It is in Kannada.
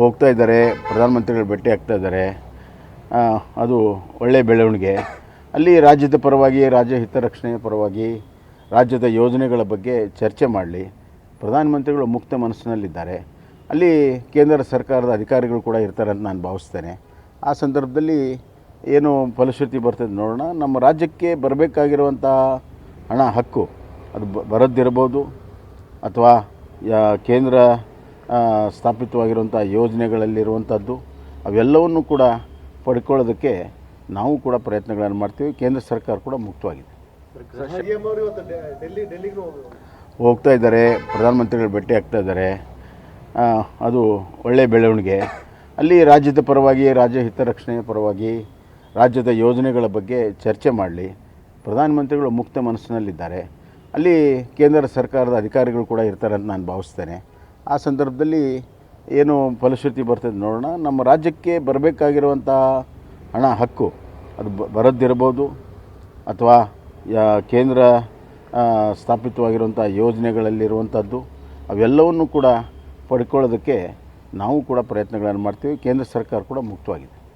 ಹೋಗ್ತಾ ಇದ್ದಾರೆ. ಪ್ರಧಾನಮಂತ್ರಿಗಳು ಭೇಟಿ ಆಗ್ತಾ ಇದ್ದಾರೆ. ಅದು ಒಳ್ಳೆಯ ಬೆಳವಣಿಗೆ. ಅಲ್ಲಿ ರಾಜ್ಯದ ಪರವಾಗಿ, ರಾಜ್ಯ ಹಿತರಕ್ಷಣೆಯ ಪರವಾಗಿ, ರಾಜ್ಯದ ಯೋಜನೆಗಳ ಬಗ್ಗೆ ಚರ್ಚೆ ಮಾಡಲಿ. ಪ್ರಧಾನಮಂತ್ರಿಗಳು ಮುಕ್ತ ಮನಸ್ಸಿನಲ್ಲಿದ್ದಾರೆ. ಅಲ್ಲಿ ಕೇಂದ್ರ ಸರ್ಕಾರದ ಅಧಿಕಾರಿಗಳು ಕೂಡ ಇರ್ತಾರೆ ಅಂತ ನಾನು ಭಾವಿಸ್ತೇನೆ. ಆ ಸಂದರ್ಭದಲ್ಲಿ ಏನು ಫಲಶ್ರುತಿ ಬರ್ತದೆ ನೋಡೋಣ. ನಮ್ಮ ರಾಜ್ಯಕ್ಕೆ ಬರಬೇಕಾಗಿರುವಂಥ ಹಣ, ಹಕ್ಕು ಅದು ಬರೋದಿರ್ಬೋದು ಅಥವಾ ಯಾ- ಕೇಂದ್ರ ಸ್ಥಾಪಿತವಾಗಿರುವಂಥ ಯೋಜನೆಗಳಲ್ಲಿರುವಂಥದ್ದು ಅವೆಲ್ಲವನ್ನು ಕೂಡ ಪಡ್ಕೊಳ್ಳೋದಕ್ಕೆ ನಾವು ಕೂಡ ಪ್ರಯತ್ನಗಳನ್ನು ಮಾಡ್ತೀವಿ. ಕೇಂದ್ರ ಸರ್ಕಾರ ಕೂಡ ಮುಕ್ತವಾಗಿದೆ. ಹೋಗ್ತಾ ಇದ್ದಾರೆ, ಪ್ರಧಾನಮಂತ್ರಿಗಳು ಭೇಟಿ ಆಗ್ತಾ ಇದ್ದಾರೆ. ಅದು ಒಳ್ಳೆಯ ಬೆಳವಣಿಗೆ. ಅಲ್ಲಿ ರಾಜ್ಯದ ಪರವಾಗಿ, ರಾಜ್ಯ ಹಿತರಕ್ಷಣೆಯ ಪರವಾಗಿ, ರಾಜ್ಯದ ಯೋಜನೆಗಳ ಬಗ್ಗೆ ಚರ್ಚೆ ಮಾಡಲಿ. ಪ್ರಧಾನಮಂತ್ರಿಗಳು ಮುಕ್ತ ಮನಸ್ಸಿನಲ್ಲಿದ್ದಾರೆ. ಅಲ್ಲಿ ಕೇಂದ್ರ ಸರ್ಕಾರದ ಅಧಿಕಾರಿಗಳು ಕೂಡ ಇರ್ತಾರೆ ಅಂತ ನಾನು ಭಾವಿಸ್ತೇನೆ. ಆ ಸಂದರ್ಭದಲ್ಲಿ ಏನು ಫಲಶ್ರುತಿ ಬರ್ತದೆ ನೋಡೋಣ. ನಮ್ಮ ರಾಜ್ಯಕ್ಕೆ ಬರಬೇಕಾಗಿರುವಂಥ ಹಣ, ಹಕ್ಕು ಅದು ಬ- ಬರದ್ದಿರ್ಬೋದು ಅಥವಾ ಕೇಂದ್ರ ಸ್ಥಾಪಿತವಾಗಿರುವಂಥ ಯೋಜನೆಗಳಲ್ಲಿರುವಂಥದ್ದು ಅವೆಲ್ಲವನ್ನು ಕೂಡ ಪಡ್ಕೊಳ್ಳೋದಕ್ಕೆ ನಾವು ಕೂಡ ಪ್ರಯತ್ನಗಳನ್ನು ಮಾಡ್ತೀವಿ. ಕೇಂದ್ರ ಸರ್ಕಾರ ಕೂಡ ಮುಕ್ತವಾಗಿದೆ.